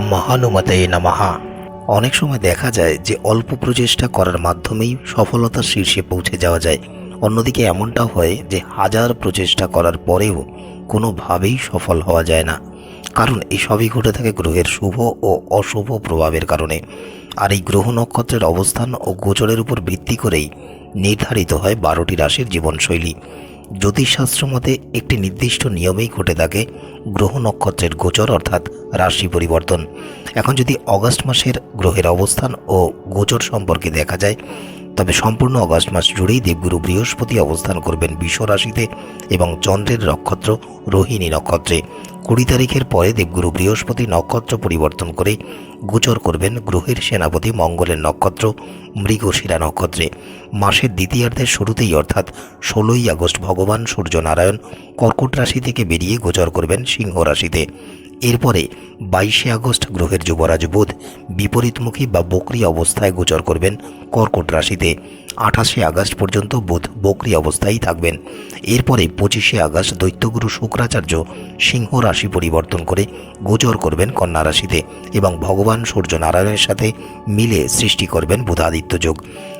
মহানুমতে নামাহা অনেক সময় দেখা যায় যে অল্প প্রচেষ্টা করার মাধ্যমেই সফলতার শীর্ষে পৌঁছে যাওয়া যায়। অন্যদিকে এমনটাও হয় যে হাজার প্রচেষ্টা করার পরেও কোনোভাবেই সফল হওয়া যায় না। কারণ এই সবই ঘটে থাকে গ্রহের শুভ ও অশুভ প্রভাবের কারণে। আর এই গ্রহ নক্ষত্রের অবস্থান ও গোচরের উপর ভিত্তি করেই নির্ধারিত হয় বারোটি রাশির জীবনশৈলী। জ্যোতিষশাস্ত্র মতে একটি নির্দিষ্ট নিয়মেই ঘটে থাকে গ্রহ নক্ষত্রের গোচর অর্থাৎ রাশি পরিবর্তন। এখন যদি অগস্ট মাসের গ্রহের অবস্থান ও গোচর সম্পর্কে দেখা যায়, তবে সম্পূর্ণ অগস্ট মাস জুড়েই দেবগুরু বৃহস্পতি অবস্থান করবেন বিশ্ব রাশিতে এবং চন্দ্রের নক্ষত্র রোহিণী নক্ষত্রে। কুড়ি তারিখের পরে দেবগুরু বৃহস্পতি নক্ষত্র পরিবর্তন করে গোচর করবেন গ্রহের সেনাপতি মঙ্গলের নক্ষত্র, মৃগশিরা নক্ষত্রে। মাসের দ্বিতীয়ার্ধের শুরুতেই অর্থাৎ ষোলোই আগস্ট ভগবান সূর্যনারায়ণ কর্কট রাশি থেকে বেরিয়ে গোচর করবেন সিংহ রাশিতে। এরপরে বাইশে আগস্ট গ্রহের যুবরাজ বুধ বিপরীতমুখী বা বকরি অবস্থায় গোচর করবেন কর্কট রাশিতে। আঠাশে আগস্ট পর্যন্ত বুধ বকরি অবস্থায় থাকবেন। এরপরে পঁচিশে আগস্ট দৈত্যগুরু শুক্রাচার্য সিংহ রাশি পরিবর্তন করে গোচর করবেন কন্যা রাশিতে এবং ভগবান সূর্য নারায়ণের সাথে মিলে সৃষ্টি করবেন বুধাদিত্য যোগ।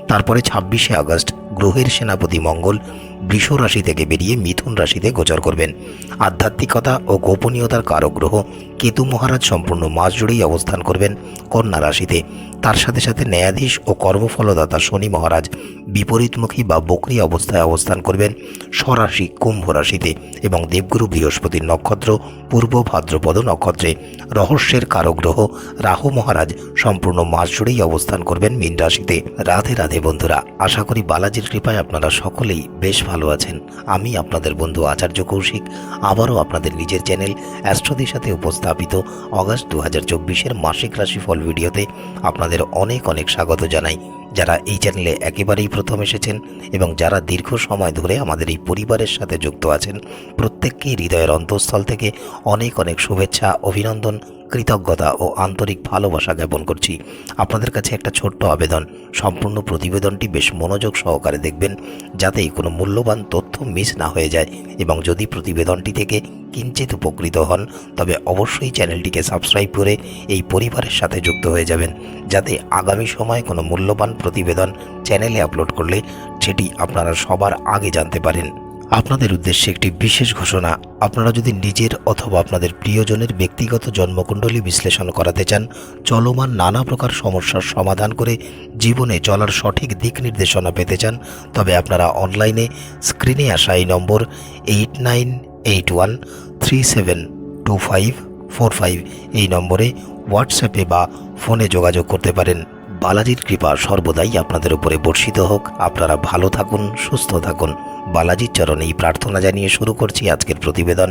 তারপরে ছাব্বিশে আগস্ট গ্রহের সেনাপতি মঙ্গল বৃষ রাশি থেকে বেরিয়ে মিথুন রাশিতে গোচর করবেন। আধ্যাত্মিকতা ও গোপনীয়তার কারক গ্রহ কেতু মহারাজ সম্পূর্ণ মাস জুড়েই অবস্থান করবেন কন্যা রাশিতে। তার সাথে সাথে ন্যায়াধীশ ও কর্মফলদাতা শনি মহারাজ বিপরীতমুখী বা বকরি অবস্থায় অবস্থান করবেন স্বরাশি কুম্ভ রাশিতে এবং দেবগুরু বৃহস্পতির নক্ষত্র, পূর্ব ভাদ্রপদ নক্ষত্রে। রহস্যের কারগ্রহ, রাহু মহারাজ সম্পূর্ণ মাস জুড়েই অবস্থান করবেন মীন রাশিতে। রাধে রাধে বন্ধুরা, আশা করি বালাজির কৃপায় আপনারা সকলেই বেশ ভালো আছেন। আমি আপনাদের বন্ধু আচার্য কৌশিক। আবারও আপনাদের নিজের চ্যানেল অ্যাস্ট্রোদের সাথে উপস্থাপিত অগাস্ট দু হাজার চব্বিশের মাসিক রাশিফল ভিডিওতে আপনাদের অনেক অনেক স্বাগত জানাই। যারা এই চ্যানেলে একেবারেই প্রথম এসেছেন এবং যারা দীর্ঘ সময় ধরে আমাদের এই পরিবারের সাথে যুক্ত আছেন, প্রত্যেককেই হৃদয়ের অন্তঃস্থল থেকে অনেক অনেক শুভেচ্ছা, অভিনন্দন কৃতজ্ঞতা ও আন্তরিক ভালোবাসা জ্ঞাপন করছি। আপনাদের কাছে একটা ছোট্ট আবেদন। সম্পূর্ণ প্রতিবেদনটি বেশ মনোযোগ সহকারে দেখবেন যাতে কোনো মূল্যবান তথ্য মিস না হয়ে যায় এবং যদি প্রতিবেদনটি থেকে কিঞ্চিত উপকৃত হন, তবে অবশ্যই চ্যানেলটিকে সাবস্ক্রাইব করে এই পরিবারের সাথে যুক্ত হয়ে যাবেন, যাতে আগামী সময়ে কোনো মূল্যবান প্রতিবেদন চ্যানেলে আপলোড করলে সেটি আপনারা সবার আগে জানতে পারেন। আপনাদের উদ্দেশ্যে একটি বিশেষ ঘোষণা। আপনারা যদি নিজের অথবা আপনাদের প্রিয়জনের ব্যক্তিগত জন্মকুণ্ডলী বিশ্লেষণ করাতে চান, চলমান নানা প্রকার সমস্যার সমাধান করে জীবনে চলার সঠিক দিক নির্দেশনা পেতে চান, তবে আপনারা অনলাইনে স্ক্রিনে আসা এই number eight nine eight one three seven two five four five এই নম্বরে হোয়াটসঅ্যাপে বা ফোনে যোগাযোগ করতে পারেন। বালাজির কৃপা সর্বদাই আপনাদের উপরে বর্ষিত হোক। আপনারা ভালো থাকুন, সুস্থ থাকুন। বালাজির চরণে এই প্রার্থনা জানিয়ে শুরু করছি আজকের প্রতিবেদন।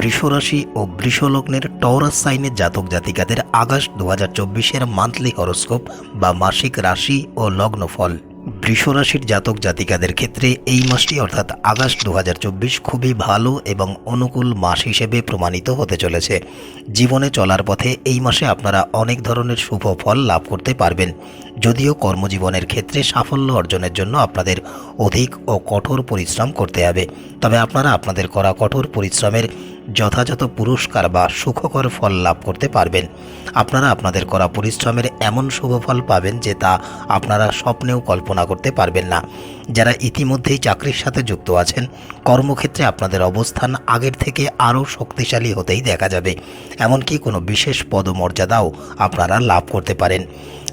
বৃষরাশি ও বৃষলগ্নের টরাস সাইনের জাতক জাতিকাদের আগস্ট দু হাজার চব্বিশের মান্থলি হরস্কোপ বা মাসিক রাশি ও লগ্নফল। বৃষরাশির জাতক জাতিকাদের ক্ষেত্রে এই মাসটি, অর্থাৎ আগস্ট দু হাজার চব্বিশ, খুবই ভালো এবং অনুকূল মাস হিসেবে প্রমাণিত হতে চলেছে। জীবনে চলার পথে এই মাসে আপনারা অনেক ধরনের শুভ ফল লাভ করতে পারবেন। যদিও কর্মজীবনের ক্ষেত্রে সাফল্য অর্জনের জন্য আপনাদের অধিক ও কঠোর পরিশ্রম করতে হবে। তবে আপনারা আপনাদের করা কঠোর পরিশ্রমের যথাযথ পুরস্কার বা সুখকর ফল লাভ করতে পারবেন। আপনারা আপনাদের করা পরিশ্রমের এমন শুভ ফল পাবেন যে তা আপনারা স্বপ্নেও কল্পনা করতে পারবেন না। যারা ইতিমধ্যেই চাকরির সাথে যুক্ত আছেন, কর্মক্ষেত্রে আপনাদের অবস্থান আগের থেকে আরও শক্তিশালী হতেই দেখা যাবে। এমনকি কোনো বিশেষ পদমর্যাদাও আপনারা লাভ করতে পারেন।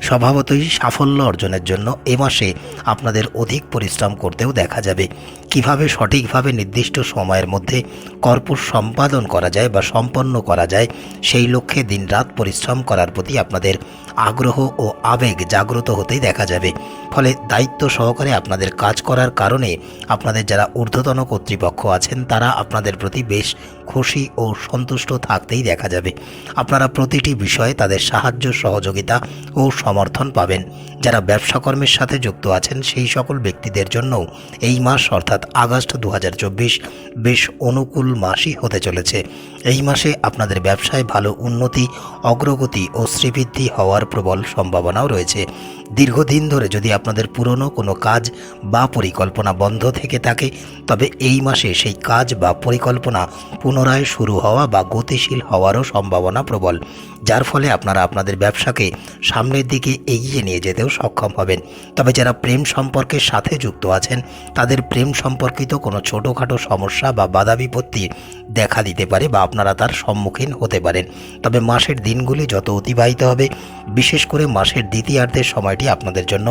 স্বভাবতই সাফল্য অর্জনের জন্য এ মাসে আপনাদের অধিক পরিশ্রম করতেও দেখা যাবে। কীভাবে সঠিকভাবে নির্দিষ্ট সময়ের মধ্যে কর্পূর সম্পাদন করা যায় বা সম্পন্ন করা যায়, সেই লক্ষ্যে দিনরাত পরিশ্রম করার প্রতি আপনাদের আগ্রহ ও আবেগ জাগ্রত হতেই দেখা যাবে। ফলে দায়িত্ব সহকারে আপনাদের কাজ করার কারণে আপনাদের যারা ঊর্ধ্বতন কর্তৃপক্ষ আছেন, তারা আপনাদের প্রতি বেশ খুশি ও সন্তুষ্ট থাকতেই দেখা যাবে। আপনারা প্রতিটি বিষয়ে তাদের সাহায্য, সহযোগিতা ও সমর্থন পাবেন। যারা ব্যবসাকর্মের সাথে যুক্ত আছেন, সেই সকল ব্যক্তিদের জন্যও এই মাস, অর্থাৎ আগস্ট দু হাজার চব্বিশ, বেশ অনুকূল মাসই হতে চলেছে। এই মাসে আপনাদের ব্যবসায় ভালো উন্নতি, অগ্রগতি ও শ্রীবৃদ্ধি হওয়ার প্রবল সম্ভাবনাও রয়েছে। দীর্ঘদিন ধরে যদি আপনাদের পুরনো কোনো কাজ বা পরিকল্পনা বন্ধ থেকে থাকে, তবে এই মাসে সেই কাজ বা পরিকল্পনা পুনরায় শুরু হওয়া বা গতিশীল হওয়ারও সম্ভাবনা প্রবল, যার ফলে আপনারা আপনাদের ব্যবসাকে সামনের দিকে এগিয়ে নিয়ে যেতেও সক্ষম হবেন। তবে যারা প্রেম সম্পর্কের সাথে যুক্ত আছেন, তাদের প্রেম সম্পর্কিত কোনো ছোটোখাটো সমস্যা বা বাধা বিপত্তি দেখা দিতে পারে বা আপনারা তার সম্মুখীন হতে পারেন। তবে মাসের দিনগুলি যত অতিবাহিত হবে, বিশেষ করে মাসের দ্বিতীয়ার্ধের সময়টি আপনাদের জন্য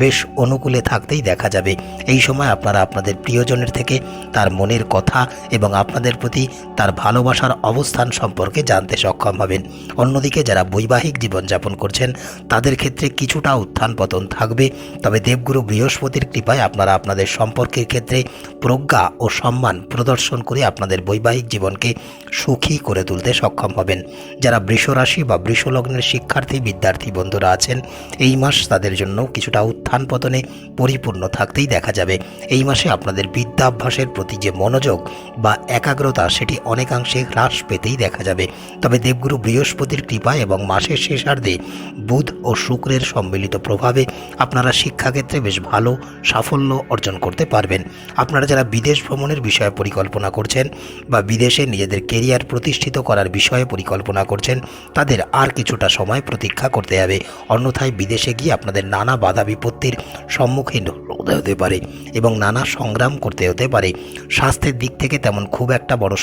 বেশ অনুকূলে থাকতেই দেখা যাবে। এই সময় আপনারা আপনাদের প্রিয়জনের থেকে তার মনের কথা এবং আপনাদের প্রতি তার ভালোবাসার অবস্থান সম্পর্কে জানতে সক্ষম হবেন। অন্যদিকে যারা বৈবাহিক জীবনযাপন করছেন, তাদের ক্ষেত্রে কিছুটা উত্থান পতন থাকবে। তবে দেবগুরু বৃহস্পতির কৃপায় আপনারা আপনাদের সম্পর্কের ক্ষেত্রে প্রজ্ঞা ও সম্মান প্রদর্শন করে আপনাদের বৈবাহিক জীবনকে সুখী করে তুলতে সক্ষম হবেন। যারা বৃষরাশি বা বৃষলগ্নের শিক্ষার্থী, বিদ্যার্থী বন্ধুরা আছেন, এই মাস তাদের জন্য কিছুটা উত্থান পতনে পরিপূর্ণ থাকতেই দেখা যাবে। এই মাসে আপনাদের বিদ্যাভ্যাসের প্রতি যে মনোযোগ বা একাগ্রতা, সেটি অনেকাংশে হ্রাস পেতেই দেখা যাবে। তবে দেবগুরু বৃহস্পতির কৃপা এবং মাসের শেষার্ধে বুধ ও শুক্রের সম্মিলিত প্রভাবে আপনারা শিক্ষাক্ষেত্রে বেশ ভালো সাফল্য অর্জন করতে পারবেন। আপনারা যারা বিদেশ ভ্রমণের বিষয়ে পরিকল্পনা করছেন বা বিদেশে নিজেদের কেরিয়ার প্রতিষ্ঠিত করার বিষয়ে পরিকল্পনা করছেন, তাদের আর কিছুটা সময় প্রতীক্ষা করতে হবে। অন্যথায় বিদেশে গিয়ে আপনাদের নানা বাধা বিপত্তির সম্মুখীন হতে হতে পারে এবং নানা সংগ্রাম করতে হতে পারে। স্বাস্থ্যের দিক থেকে তেমন খুব একটা বড়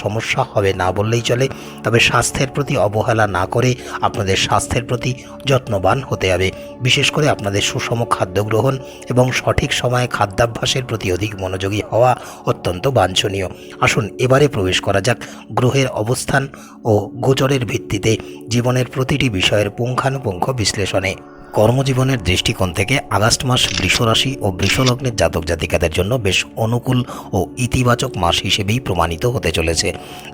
হবে না বললেই চলে। তবে স্বাস্থ্যের প্রতি অবহেলা না করে আপনাদের স্বাস্থ্যের প্রতি যত্নবান হতে হবে। বিশেষ করে আপনাদের সুষম খাদ্য গ্রহণ এবং সঠিক সময়ে খাদ্যাভ্যাসের প্রতি অধিক মনোযোগী হওয়া অত্যন্ত বাঞ্ছনীয়। আসুন এবারে প্রবেশ করা যাক গ্রহের অবস্থান ও গোচরের ভিত্তিতে জীবনের প্রতিটি বিষয়ের পুঙ্খানুপুঙ্খ বিশ্লেষণে। কর্মজীবনের দৃষ্টিকোণ থেকে আগস্ট মাস বৃষরাশি ও বৃষলগ্নের জাতক জাতিকাদের জন্য বেশ অনুকূল ও ইতিবাচক মাস হিসেবেই প্রমাণিত হতে চলেছে।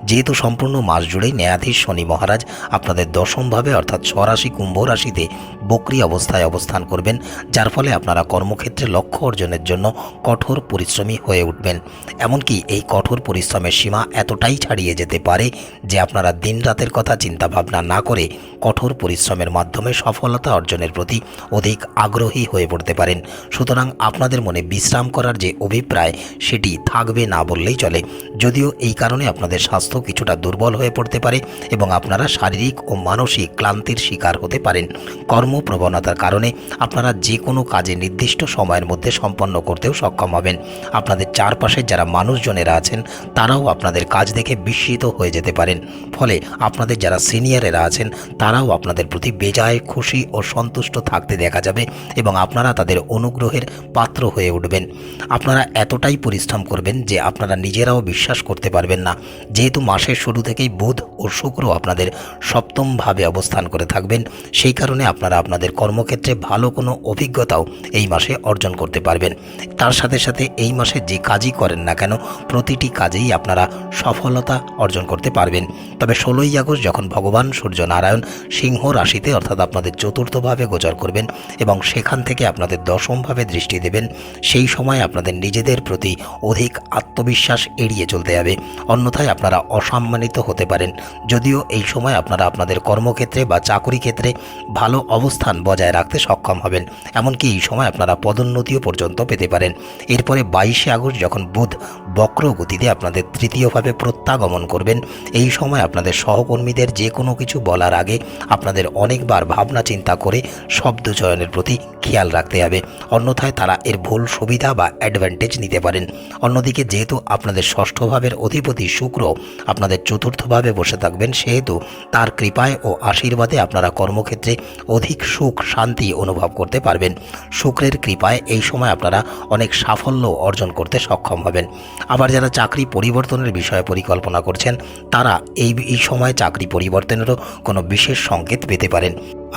যেহেতু সম্পূর্ণ মাস জুড়েই ন্যায়াধীশ শনি মহারাজ আপনাদের দশমভাবে অর্থাৎ স্বরাশি কুম্ভ রাশিতে বক্রি অবস্থায় অবস্থান করবেন, যার ফলে আপনারা কর্মক্ষেত্রে লক্ষ্য অর্জনের জন্য কঠোর পরিশ্রমী হয়ে উঠবেন। এমনকি এই কঠোর পরিশ্রমের সীমা এতটাই ছাড়িয়ে যেতে পারে যে আপনারা দিন রাতের কথা চিন্তা ভাবনা না করে কঠোর পরিশ্রমের মাধ্যমে সফলতা অর্জনের প্রতি অধিক আগ্রহী হয়ে পড়তে পারেন। সুতরাং আপনাদের মনে বিশ্রাম করার যে অভিপ্রায়, সেটি থাকবে না বললেই চলে। যদিও এই কারণে আপনাদের স্বাস্থ্য কিছুটা দুর্বল হয়ে পড়তে পারে এবং আপনারা শারীরিক ও মানসিক ক্লান্তির শিকার হতে পারেন। কর্মপ্রবণতার কারণে আপনারা যে কোনো কাজে নির্দিষ্ট সময়ের মধ্যে সম্পন্ন করতেও সক্ষম হবেন। আপনাদের চারপাশে যারা মানুষজনেরা আছেন, তারাও আপনাদের কাজ দেখে বিস্মিত হয়ে যেতে পারেন। ফলে আপনাদের যারা সিনিয়রেরা আছেন, তারাও আপনাদের প্রতি বেজায় খুশি ও সন্তুষ্ট থাকতে দেখা যাবে এবং আপনারা তাদের অনুগ্রহের পাত্র হয়ে উঠবেন। আপনারা এতটাই পরিশ্রম করবেন যে আপনারা নিজেরাও বিশ্বাস করতে পারবেন না। যেহেতু মাসের শুরু থেকেই বুধ ও শুক্র আপনাদের সপ্তমভাবে অবস্থান করে থাকবেন, সেই কারণে আপনারা আপনাদের কর্মক্ষেত্রে ভালো কোনো অভিজ্ঞতাও এই মাসে অর্জন করতে পারবেন। তার সাথে সাথে এই মাসে যে কাজই করেন না কেন, প্রতিটি কাজেই আপনারা সফলতা অর্জন করতে পারবেন। তবে ষোলোই আগস্ট যখন ভগবান সূর্য নারায়ণ সিংহ রাশিতে অর্থাৎ আপনাদের চতুর্থভাবে গোচর করবেন এবং সেখান থেকে আপনাদের দশমভাবে দৃষ্টি দেবেন। সেই সময় আপনাদের নিজেদের প্রতি অধিক আত্মবিশ্বাস এড়িয়ে চলতে হবে। অন্যথায় আপনারা অসম্মানিত হতে পারেন। যদিও এই সময় আপনারা আপনাদের কর্মক্ষেত্রে বা চাকরি ক্ষেত্রে ভালো অবস্থান বজায় রাখতে সক্ষম হবেন। এমনকি এই সময় আপনারা পদোন্নতিও পর্যন্ত পেতে পারেন। এরপরে বাইশে আগস্ট যখন বুধ বক্র গতিতে আপনাদের তৃতীয়ভাবে প্রত্যাগমন করবেন, এই সময় আপনাদের সহকর্মীদের যে কোনো কিছু বলার আগে আপনাদের অনেকবার ভাবনা চিন্তা করে শব্দ চয়নের প্রতি খেয়াল রাখতে হবে। অন্যথায় তারা এর ভুল সুবিধা বা অ্যাডভান্টেজ নিতে পারেন। অন্যদিকে যেহেতু আপনাদের ষষ্ঠ ভাবের অধিপতি শুক্র আপনাদের চতুর্থভাবে বসে থাকবেন, সেহেতু তার কৃপায় ও আশীর্বাদে আপনারা কর্মক্ষেত্রে অধিক সুখ, শান্তি অনুভব করতে পারবেন। শুক্রের কৃপায় এই সময় আপনারা অনেক সাফল্য অর্জন করতে সক্ষম হবেন। আবার যারা চাকরি পরিবর্তনের বিষয়ে পরিকল্পনা করছেন, তারা এই এই সময় চাকরি পরিবর্তনেরও কোনো বিশেষ সংকেত পেতে পারেন।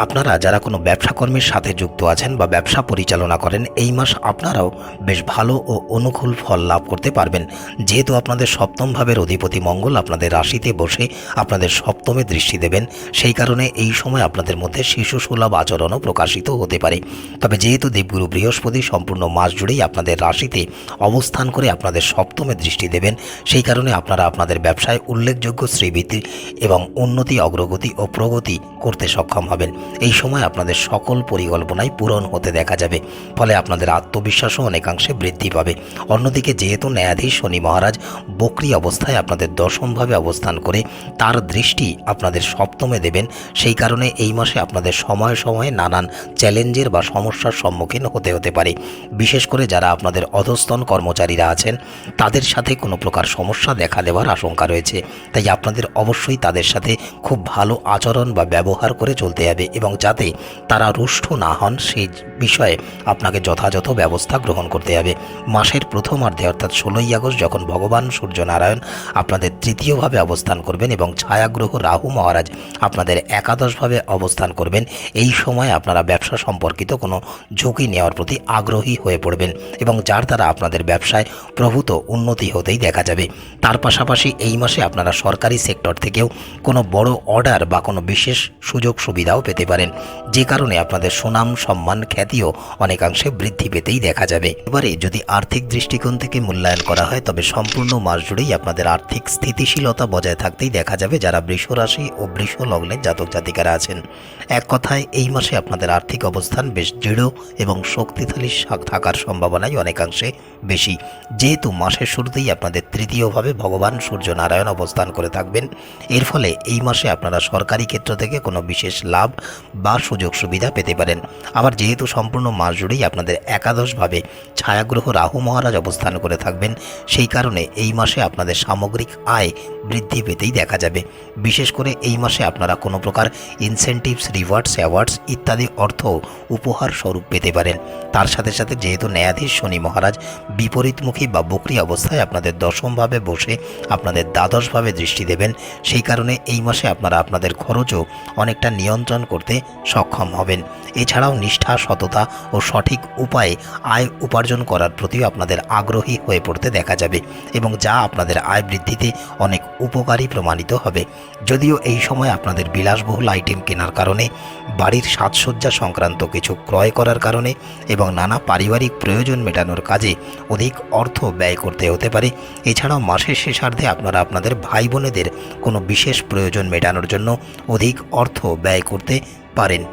আপনারা যারা কোনো ব্যবসা কর্মের সাথে যুক্ত আছেন বা ব্যবসা পরিচালনা করেন, এই মাস আপনারাও বেশ ভালো ও অনুকূল ফল লাভ করতে পারবেন। যেহেতু আপনাদের সপ্তম ভাবের অধিপতি মঙ্গল আপনাদের রাশিতে বসে আপনাদের সপ্তমে দৃষ্টি দেবেন, সেই কারণে এই সময় আপনাদের মধ্যে শিশু সুলভ আচরণও প্রকাশিত হতে পারে। তবে যেহেতু দেবগুরু বৃহস্পতি সম্পূর্ণ মাস জুড়েই আপনাদের রাশিতে অবস্থান করে আপনাদের সপ্তমে দৃষ্টি দেবেন, সেই কারণে আপনারা আপনাদের ব্যবসায় উল্লেখযোগ্য শ্রীবৃদ্ধি এবং উন্নতি, অগ্রগতি ও প্রগতি করতে সক্ষম হবেন। এই সময় আপনাদের সকল পরিকল্পনাই পূরণ হতে দেখা যাবে। ফলে আপনাদের আত্মবিশ্বাসও অনেকাংশে বৃদ্ধি পাবে। অন্যদিকে যেহেতু ন্যায়াধীশ শনি মহারাজ বকরি অবস্থায় আপনাদের দশমভাবে অবস্থান করে, তার দৃষ্টি আপনাদের সপ্তমে দেবেন, সেই কারণে এই মাসে আপনাদের সময়ে সময়ে নানান চ্যালেঞ্জের বা সমস্যার সম্মুখীন হতে হতে পারে। বিশেষ করে যারা আপনাদের অধস্তন কর্মচারীরা আছেন, তাদের সাথে কোনো প্রকার সমস্যা দেখা দেওয়ার আশঙ্কা রয়েছে। তাই আপনাদের অবশ্যই তাদের সাথে খুব ভালো আচরণ বা ব্যবহার করে চলতে হবে। এবং যাতে তারা রুষ্ট না হন, সেই বিষয়ে আপনাকে যথাযথ ব্যবস্থা গ্রহণ করতে হবে। মাসের প্রথমার্ধে অর্থাৎ ষোলোই আগস্ট, যখন ভগবান সূর্যনারায়ণ আপনাদের তৃতীয়ভাবে অবস্থান করবেন এবং ছায়াগ্রহ রাহু মহারাজ আপনাদের একাদশভাবে অবস্থান করবেন, এই সময় আপনারা ব্যবসা সম্পর্কিত কোনো ঝুঁকি নেওয়ার প্রতি আগ্রহী হয়ে পড়বেন এবং যার দ্বারা আপনাদের ব্যবসায় প্রভূত উন্নতি হতেই দেখা যাবে। তার পাশাপাশি এই মাসে আপনারা সরকারি সেক্টর থেকেও কোনো বড় অর্ডার বা কোনো বিশেষ সুযোগ সুবিধাও পেতে পারেন। যে কারণে আপনাদের সুনাম, সম্মান, খ্যাতিও অনেকাংশে বৃদ্ধি পেতেই দেখা যাবে। এবারে যদি আর্থিক দৃষ্টিকোণ থেকে মূল্যায়ন করা হয়, তবে সম্পূর্ণ মাস জুড়েই আপনাদের আর্থিক স্থিতিশীলতা বজায় থাকতেই দেখা যাবে যারা বৃষ রাশি ও বৃষ লগ্নের জাতক জাতিকারা আছেন। এক কথায়, এই মাসে আপনাদের আর্থিক অবস্থান বেশ দৃঢ় এবং শক্তিশালী থাকার সম্ভাবনাই অনেকাংশে বেশি। যেহেতু মাসের শুরুতেই আপনাদের তৃতীয়ভাবে ভগবান সূর্য নারায়ণ অবস্থান করে থাকবেন। এর ফলে এই মাসে আপনারা সরকারি ক্ষেত্র থেকে কোনো বিশেষ লাভ বা সুযোগ সুবিধা পেতে পারেন। আবার যেহেতু সম্পূর্ণ মাস জুড়েই আপনাদের একাদশভাবে ছায়াগ্রহ রাহু মহারাজ অবস্থান করে থাকবেন, সেই কারণে এই মাসে আপনাদের সামগ্রিক আয় বৃদ্ধি পেতেই দেখা যাবে। বিশেষ করে এই মাসে আপনারা কোনো প্রকার ইনসেন্টিভস রিওয়ার্ডস অ্যাওয়ার্ডস ইত্যাদি অর্থ উপহার স্বরূপ পেতে পারেন। তার সাথে সাথে যেহেতু ন্যায়াধীশ শনি মহারাজ বিপরীতমুখী বা বকরি অবস্থায় আপনাদের দশমভাবে বসে আপনাদের দ্বাদশভাবে দৃষ্টি দেবেন, সেই কারণে এই মাসে আপনারা আপনাদের খরচও অনেকটা নিয়ন্ত্রণ করতে সক্ষম হবেন। এছাড়াও নিষ্ঠা, সততা ও সঠিক উপায়ে আয় উপার্জন করার প্রতিও আপনাদের আগ্রহী হয়ে পড়তে দেখা যাবে এবং যা আপনাদের আয় বৃদ্ধিতে অনেক উপকারী প্রমাণিত হবে। যদিও এই সময় আপনাদের বিলাসবহুল আইটেম কেনার কারণে, বাড়ির সাজসজ্জা সংক্রান্ত কিছু ক্রয় করার কারণে এবং নানা পারিবারিক প্রয়োজন মেটানোর কাজে অধিক অর্থ ব্যয় করতে হতে পারে। এছাড়াও মাসের শেষার্ধে আপনারা আপনাদের ভাই বোনেদের কোনো বিশেষ প্রয়োজন মেটানোর জন্য অধিক অর্থ ব্যয় করতে পারেন।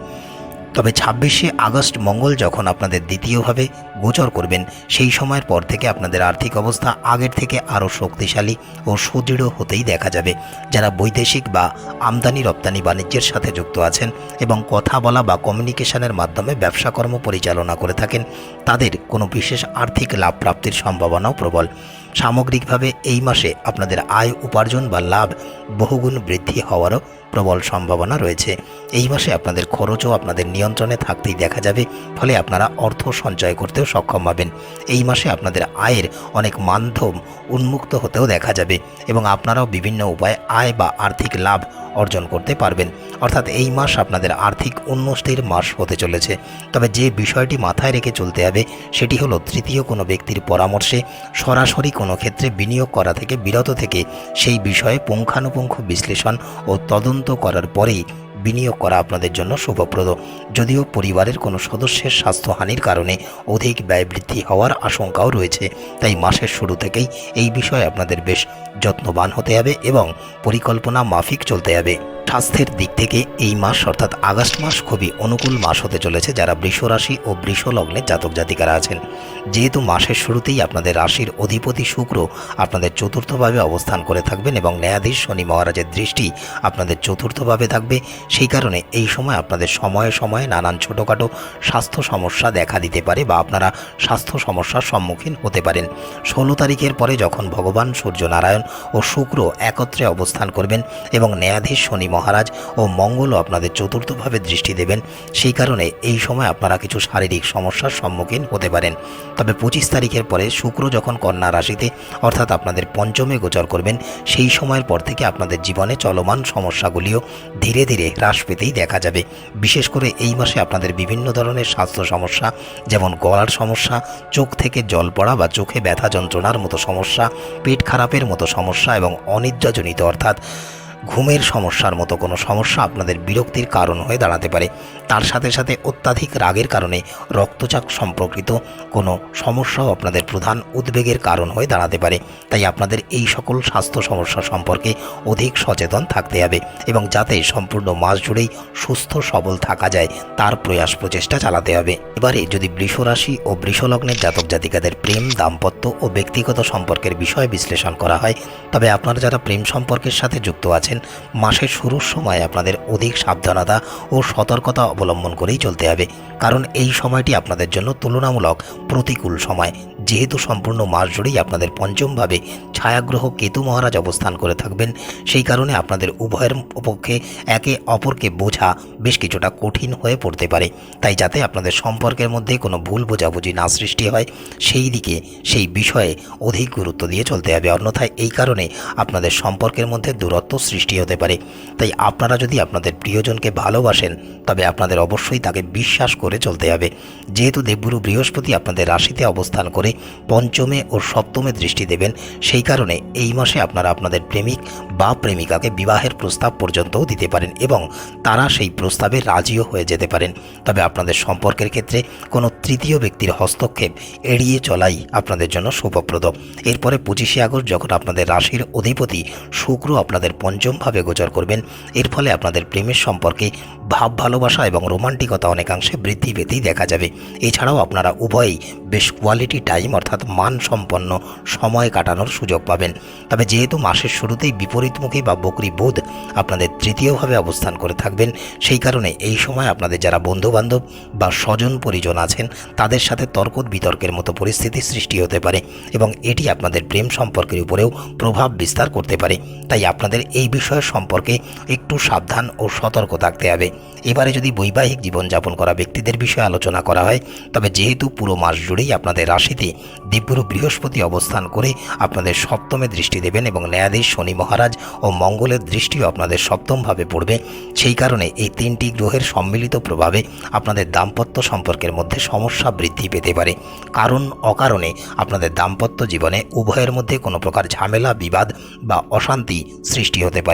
তবে ছাব্বিশে আগস্ট মঙ্গল যখন আপনাদের দ্বিতীয়ভাবে গোচর করবেন, সেই সময়ের পর থেকে আপনাদের আর্থিক অবস্থা আগের থেকে আরও শক্তিশালী ও সুদৃঢ় হতেই দেখা যাবে। যারা বৈদেশিক বা আমদানি রপ্তানি বাণিজ্যের সাথে যুক্ত আছেন এবং কথা বলা বা কমিউনিকেশনের মাধ্যমে ব্যবসাকর্ম পরিচালনা করে থাকেন, তাদের কোনো বিশেষ আর্থিক লাভ প্রাপ্তির সম্ভাবনাও প্রবল। সামগ্রিকভাবে এই মাসে আপনাদের আয় উপার্জন বা লাভ বহুগুণ বৃদ্ধি হওয়ারও প্রবল সম্ভাবনা রয়েছে। এই মাসে আপনাদের খরচও আপনাদের নিয়ন্ত্রণে থাকতেই দেখা যাবে, ফলে আপনারা অর্থ সঞ্চয় করতেও সক্ষম হবেন। এই মাসে আপনাদের আয়ের অনেক মাধ্যম উন্মুক্ত হতেও দেখা যাবে এবং আপনারাও বিভিন্ন উপায়ে আয় বা আর্থিক লাভ অর্জন করতে পারবেন। অর্থাৎ এই মাস আপনাদের আর্থিক উন্নতির মাস হতে চলেছে। তবে যে বিষয়টি মাথায় রেখে চলতে হবে, সেটি হলো তৃতীয় কোনো ব্যক্তির পরামর্শে সরাসরি কোনো ক্ষেত্রে বিনিয়োগ করা থেকে বিরত থেকে সেই বিষয়ে পুঙ্খানুপুঙ্খ বিশ্লেষণ ও তদন্ত করার পরেই বিনিয়োগ করা আপনাদের জন্য শুভপ্রদ। যদিও পরিবারের কোনো সদস্যের স্বাস্থ্যহানির কারণে অধিক ব্যয় বৃদ্ধি হওয়ার আশঙ্কাও রয়েছে, তাই মাসের শুরু থেকেই এই বিষয়ে আপনাদের বেশ যত্নবান হতে হবে এবং পরিকল্পনা মাফিক চলতে হবে। স্বাস্থ্যের দিক থেকে এই মাস অর্থাৎ আগস্ট মাস খুবই অনুকূল মাস হতে চলেছে যারা বৃষ রাশি ও বৃষ লগ্নে জাতক জাতিকারা আছেন। যেহেতু মাসের শুরুতেই আপনাদের রাশির অধিপতি শুক্র আপনাদের চতুর্থভাবে অবস্থান করে থাকবেন এবং ন্যায়াধীশ শনি মহারাজের দৃষ্টি আপনাদের চতুর্থভাবে থাকবে সেই কারণে এই সময় আপনাদের সময়ে সময়ে নানান ছোটোখাটো স্বাস্থ্য সমস্যা দেখা দিতে পারে বা আপনারা স্বাস্থ্য সমস্যার সম্মুখীন হতে পারেন। ষোলো তারিখের পরে যখন ভগবান সূর্য নারায়ণ ও শুক্র একত্রে অবস্থান করবেন এবং ন্যায়াধীশ শনি মহারাজ ও মঙ্গলও আপনাদের চতুর্থভাবে দৃষ্টি দেবেন, সেই কারণে এই সময় আপনারা কিছু শারীরিক সমস্যার সম্মুখীন হতে পারেন। তবে পঁচিশ তারিখের পরে শুক্র যখন কন্যা রাশিতে অর্থাৎ আপনাদের পঞ্চমে গোচর করবেন, সেই সময়ের পর থেকে আপনাদের জীবনে চলমান সমস্যাগুলিও ধীরে ধীরে হ্রাস পেতেই দেখা যাবে। বিশেষ করে এই মাসে আপনাদের বিভিন্ন ধরনের স্বাস্থ্য সমস্যা, যেমন গলার সমস্যা, চোখ থেকে জল পড়া বা চোখে ব্যথা যন্ত্রণার মতো সমস্যা, পেট খারাপের মতো সমস্যা এবং অনিদ্রাজনিত অর্থাৎ ঘুমের সমস্যার মতো কোনো সমস্যা আপনাদের বিরক্তির কারণ হয়ে দাঁড়াতে পারে। তার সাথে সাথে অত্যাধিক রাগের কারণে রক্তচাপ সম্পর্কিত কোনো সমস্যাও আপনাদের প্রধান উদ্বেগের কারণ হয়ে দাঁড়াতে পারে। তাই আপনাদের এই সকল স্বাস্থ্য সমস্যা সম্পর্কে অধিক সচেতন থাকতে হবে এবং যাতে সম্পূর্ণ মাস জুড়েই সুস্থ, সবল থাকা যায়, তার প্রয়াস প্রচেষ্টা চালাতে হবে। এবারে যদি বৃষরাশি ও বৃষলগ্নের জাতক জাতিকাদের প্রেম, দাম্পত্য ও ব্যক্তিগত সম্পর্কের বিষয় বিশ্লেষণ করা হয়, তবে আপনারা যারা প্রেম সম্পর্কের সাথে যুক্ত আছেন মাসের শুরুর সময় আপনাদের অধিক সাবধানতা ও সতর্কতা অবলম্বন করেই চলতে হবে। কারণ এই সময়টি আপনাদের জন্য তুলনামূলক প্রতিকূল সময়। যেহেতু সম্পূর্ণ মাস জুড়েই আপনাদের পঞ্চমভাবে ছায়াগ্রহ কেতু মহারাজ অবস্থান করে থাকবেন, সেই কারণে আপনাদের উভয়ের পক্ষে একে অপরকে বোঝা বেশ কিছুটা কঠিন হয়ে পড়তে পারে। তাই যাতে আপনাদের সম্পর্কের মধ্যে কোনো ভুল বোঝাবুঝি না সৃষ্টি হয়, সেই দিকে সেই বিষয়ে অধিক গুরুত্ব দিয়ে চলতে হবে। অন্যথায় এই কারণে আপনাদের সম্পর্কের মধ্যে দূরত্ব সৃষ্টি হতে পারে। তাই আপনারা যদি আপনাদের প্রিয়জনকে ভালোবাসেন, তবে আপনাদের অবশ্যই তাকে বিশ্বাস করে চলতে হবে। যেহেতু দেবগুরু বৃহস্পতি আপনাদের রাশিতে অবস্থান করে পঞ্চমে ও সপ্তমে দৃষ্টি দেবেন, সেই কারণে এই মাসে আপনারা আপনাদের প্রেমিক বা প্রেমিকাকে বিবাহের প্রস্তাব পর্যন্তও দিতে পারেন এবং তারা সেই প্রস্তাবে রাজিও হয়ে যেতে পারেন। তবে আপনাদের সম্পর্কের ক্ষেত্রে কোনো তৃতীয় ব্যক্তির হস্তক্ষেপ এড়িয়ে চলাই আপনাদের জন্য শুভপ্রদ। এরপরে পঁচিশে আগস্ট যখন আপনাদের রাশির অধিপতি শুক্র আপনাদের পঞ্চমভাবে গোচর করবেন। এর ফলে আপনাদের প্রেমের সম্পর্কে ভাব, ভালোবাসা এবং রোমান্টিকতা অনেকাংশে বৃদ্ধি পেতেই দেখা যাবে। এছাড়াও আপনারা উভয়ই বেশ কোয়ালিটি টাইম অর্থাৎ মানসম্পন্ন সময় কাটানোর সুযোগ পাবেন। তবে যেহেতু মাসের শুরুতেই বিপরীতমুখী বা বকরি বোধ আপনাদের তৃতীয়ভাবে অবস্থান করে থাকবেন, সেই কারণে এই সময় আপনাদের যারা বন্ধুবান্ধব বা স্বজন পরিজন আছেন, তাদের সাথে তর্ক বিতর্কের মতো পরিস্থিতি সৃষ্টি হতে পারে এবং এটি আপনাদের প্রেম সম্পর্কের উপরেও প্রভাব বিস্তার করতে পারে। তাই আপনাদের এই বিষয় সম্পর্কে একটু সাবধান ও সতর্ক থাকতে হবে। এবারে যদি বৈবাহিক জীবনযাপন করা ব্যক্তিদের বিষয়ে আলোচনা করা হয়, তবে যেহেতু পুরো মাস জুড়েই আপনাদের রাশিতে দিব্যরু বৃহস্পতি অবস্থান করে আপনাদের সপ্তমে দৃষ্টি দেবেন এবং ন্যায়াধীশ শনি মহারাজ ও মঙ্গলের দৃষ্টিও আপনাদের সপ্তমভাবে পড়বে। সেই কারণে এই তিনটি গ্রহের সম্মিলিত প্রভাবে আপনাদের দাম্পত্য সম্পর্কের মধ্যে সমস্যা বৃদ্ধি পেতে পারে। কারণ অকারণে আপনাদের দাম্পত্য জীবনে উভয়ের মধ্যে কোনো প্রকার ঝামেলা, বিবাদ বা অশান্তি সৃষ্টি হতে পারে।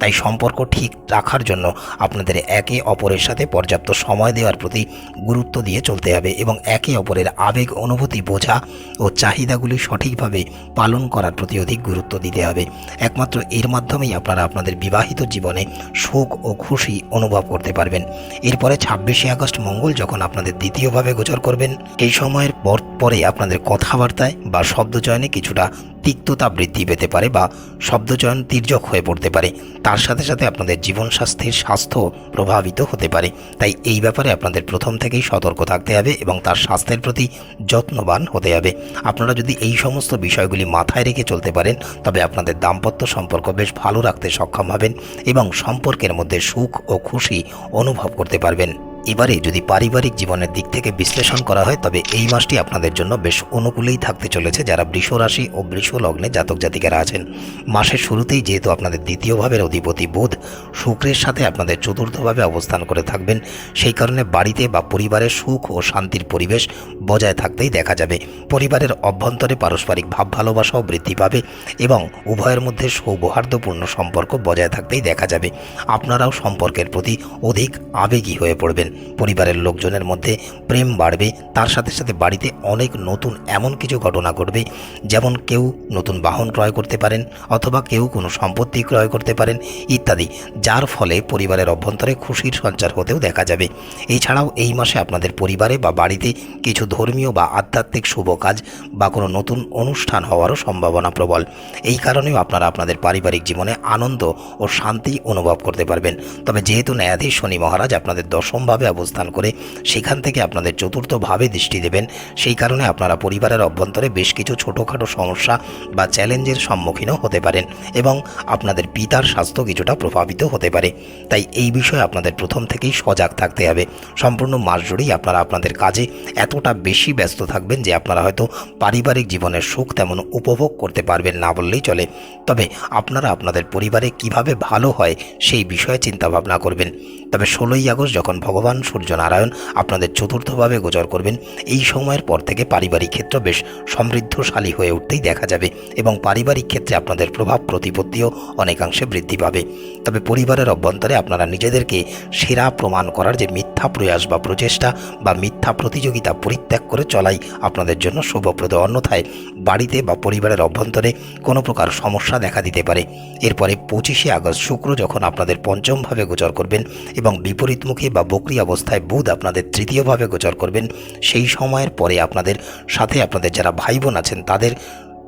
তাই সম্পর্ক ঠিক রাখার জন্য আপনাদের একে অপরের সাথে পর্যাপ্ত সময় দেওয়ার প্রতি গুরুত্ব দিয়ে চলতে হবে এবং একে অপরের আবেগ, অনুভূতি, বোঝা ও চাহিদাগুলি সঠিকভাবে পালন করার প্রতি অধিক গুরুত্ব দিতে হবে। একমাত্র এর মাধ্যমেই আপনারা আপনাদের বিবাহিত জীবনে সুখ ও খুশি অনুভব করতে পারবেন। এরপরে ছাব্বিশে আগস্ট মঙ্গল যখন আপনাদের দ্বিতীয়ভাবে গোচর করবেন এই সময়ের পর, পরে আপনাদের কথাবার্তায় বা শব্দচয়নে কিছুটা তিক্ততা বৃদ্ধি পেতে পারে বা শব্দচয়ন তির্যক হয়ে পড়তে পারে। তার সাথে সাথে আপনাদের জীবন স্বাস্থ্যের স্বাস্থ্য প্রভাবিত হতে পারে। তাই এই ব্যাপারে আপনাদের প্রথম থেকেই সতর্ক থাকতে হবে এবং তার স্বাস্থ্যের প্রতি যত্নবান হতে হবে। আপনারা যদি এই সমস্ত বিষয়গুলি মাথায় রেখে চলতে পারেন, তবে আপনাদের দাম্পত্য সম্পর্ক বেশ ভালো রাখতে সক্ষম হবেন এবং সম্পর্কের মধ্যে সুখ ও খুশি অনুভব করতে পারবেন। এবারে যদি পারিবারিক জীবনের দিক থেকে বিশ্লেষণ করা হয়, তবে এই মাসটি আপনাদের জন্য বেশ অনুকূলেই থাকতে চলেছে যারা বৃষ রাশি ও বৃষ লগ্নে জাতক জাতিকারা আছেন। মাসের শুরুতেই যেহেতু আপনাদের দ্বিতীয় ভাবের অধিপতি বুধ, শুক্রের সাথে আপনাদের চতুর্থভাবে অবস্থান করে থাকবেন। সেই কারণে বাড়িতে বা পরিবারের সুখ ও শান্তির পরিবেশ বজায় থাকতেই দেখা যাবে। পরিবারের অভ্যন্তরে পারস্পরিক ভাব ভালোবাসাও বৃদ্ধি পাবে এবং উভয়ের মধ্যে সৌহার্দ্যপূর্ণ সম্পর্ক বজায় থাকতেই দেখা যাবে। আপনারাও সম্পর্কের প্রতি অধিক আবেগী হয়ে পড়বেন। পরিবারের লোকজনের মধ্যে প্রেম বাড়বে, তার সাথে সাথে বাড়িতে অনেক নতুন এমন কিছু ঘটনা ঘটবে, যেমন কেউ নতুন বাহন ক্রয় করতে পারেন অথবা কেউ কোনো সম্পত্তি ক্রয় করতে পারেন ইত্যাদি, যার ফলে পরিবারের অভ্যন্তরে খুশির সঞ্চার হতেও দেখা যাবে। এছাড়াও এই মাসে আপনাদের পরিবারে বা বাড়িতে কিছু ধর্মীয় বা আধ্যাত্মিক শুভ কাজ বা কোনো নতুন অনুষ্ঠান হওয়ারও সম্ভাবনা প্রবল। এই কারণেও আপনারা আপনাদের পারিবারিক জীবনে আনন্দ ও শান্তি অনুভব করতে পারবেন। তবে যেহেতু ন্যায়াধীশ শনি মহারাজ আপনাদের দশমভাবে অবস্থান করে সেখান থেকে আপনাদের চতুর্থভাবে দৃষ্টি দেবেন। সেই কারণে আপনারা পরিবারের অভ্যন্তরে বেশ কিছু ছোটোখাটো সমস্যা বা চ্যালেঞ্জের সম্মুখীনও হতে পারেন এবং আপনাদের পিতার স্বাস্থ্য কিছুটা প্রভাবিত হতে পারে। তাই এই বিষয়ে আপনাদের প্রথম থেকেই সজাগ থাকতে হবে। সম্পূর্ণ মাস জুড়েই আপনারা আপনাদের কাজে এতটা বেশি ব্যস্ত থাকবেন যে আপনারা হয়তো পারিবারিক জীবনের সুখ তেমন উপভোগ করতে পারবেন না বললেই চলে। তবে আপনারা আপনাদের পরিবারে কীভাবে ভালো হয় সেই বিষয়ে চিন্তাভাবনা করবেন। তবে ষোলোই আগস্ট যখন ভগবান ভগবান সূর্যনারায়ণ আপনাদের চতুর্থভাবে গোচর করবেন। এই সময়ের পর থেকে পারিবারিক ক্ষেত্র বেশ সমৃদ্ধশালী হয়ে উঠতেই দেখা যাবে এবং পারিবারিক ক্ষেত্রে আপনাদের প্রভাব, প্রতিপত্তিও অনেকাংশে বৃদ্ধি পাবে। তবে পরিবারের অভ্যন্তরে আপনারা নিজেদেরকে সেরা প্রমাণ করার যে মিথ্যা প্রয়াস বা প্রচেষ্টা বা মিথ্যা প্রতিযোগিতা পরিত্যাগ করে চলাই আপনাদের জন্য শুভপ্রদ। অন্যথায় বাড়িতে বা পরিবারের অভ্যন্তরে কোনো প্রকার সমস্যা দেখা দিতে পারে। এরপরে পঁচিশে আগস্ট শুক্র যখন আপনাদের পঞ্চমভাবে গোচর করবেন এবং বিপরীতমুখী বা বকরি অবস্থায় বুধ আপনাদের তৃতীয়ভাবে গোচর করবেন। সেই সময়ের পরে আপনাদের সাথে আপনাদের যারা ভাই বোন আছেন, তাদের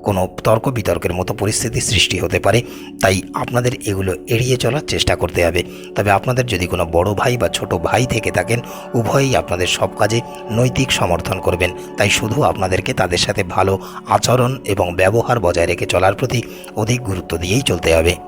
কোনো তর্ক বিতর্কের মতো পরিস্থিতি সৃষ্টি হতে পারে। তাই আপনাদের এগুলো এড়িয়ে চলার চেষ্টা করতে হবে। তবে আপনাদের যদি কোনো বড় ভাই বা ছোট ভাই থেকে থাকেন, উভয়ই আপনাদের সব কাজে নৈতিক সমর্থন করবেন। তাই শুধু আপনাদেরকে তাদের সাথে ভালো আচরণ এবং ব্যবহার বজায় রেখে চলার প্রতি অধিক গুরুত্ব দিয়েই চলতে হবে।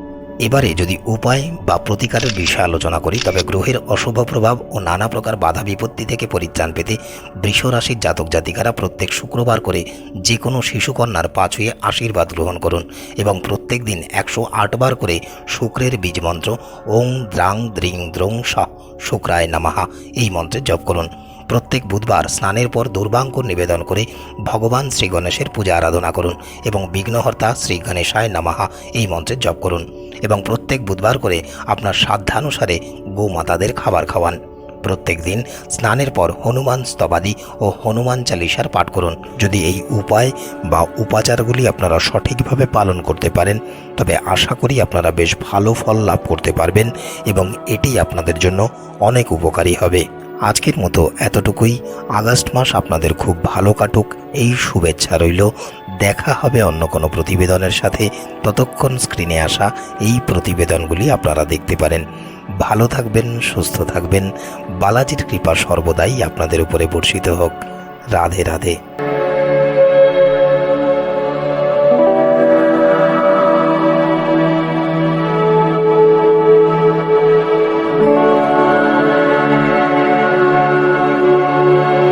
এবারে যদি উপায় বা প্রতিকারের বিষয়ে আলোচনা করি, তবে গ্রহের অশুভ প্রভাব ও নানা প্রকার বাধা বিপত্তি থেকে পরিত্রাণ পেতে বৃষ রাশির জাতক জাতিকারা প্রত্যেক শুক্রবার করে যে কোনো শিশুকন্যার পাঁচুয়ে আশীর্বাদ গ্রহণ করুন এবং প্রত্যেক দিন একশো বার করে শুক্রের বীজ মন্ত্র ওং দ্রাং দ্রিং দ্রং শুক্রায় নামাহা এই মন্ত্রের জপ করুন। প্রত্যেক বুধবার স্নানের পর দুর্বাঙ্কুর নিবেদন করে ভগবান শ্রী গণেশের পূজা আরাধনা করুন এবং বিঘ্নহর্তা শ্রী গণেশায় নামাহা এই মন্ত্রের জপ করুন এবং প্রত্যেক বুধবার করে আপনার সাধ্যানুসারে গোমাতাদের খাবার খাওয়ান। প্রত্যেক দিন স্নানের পর হনুমান স্তবাদি ও হনুমান চালিসার পাঠ করুন। যদি এই উপায় বা উপাচারগুলি আপনারা সঠিকভাবে পালন করতে পারেন, তবে আশা করি আপনারা বেশ ভালো ফল লাভ করতে পারবেন এবং এটি আপনাদের জন্য অনেক উপকারী হবে। আজকের মতো এতটুকুই। আগস্ট মাস আপনাদের খুব ভালো কাটুক, এই শুভেচ্ছা রইল। দেখা হবে অন্য কোনো প্রতিবেদনের সাথে। ততক্ষণ স্ক্রিনে আসা এই প্রতিবেদনগুলি আপনারা দেখতে পারেন। ভালো থাকবেন, সুস্থ থাকবেন। বালাজির কৃপা সর্বদাই আপনাদের উপরে বর্ষিত হোক। রাধে রাধে।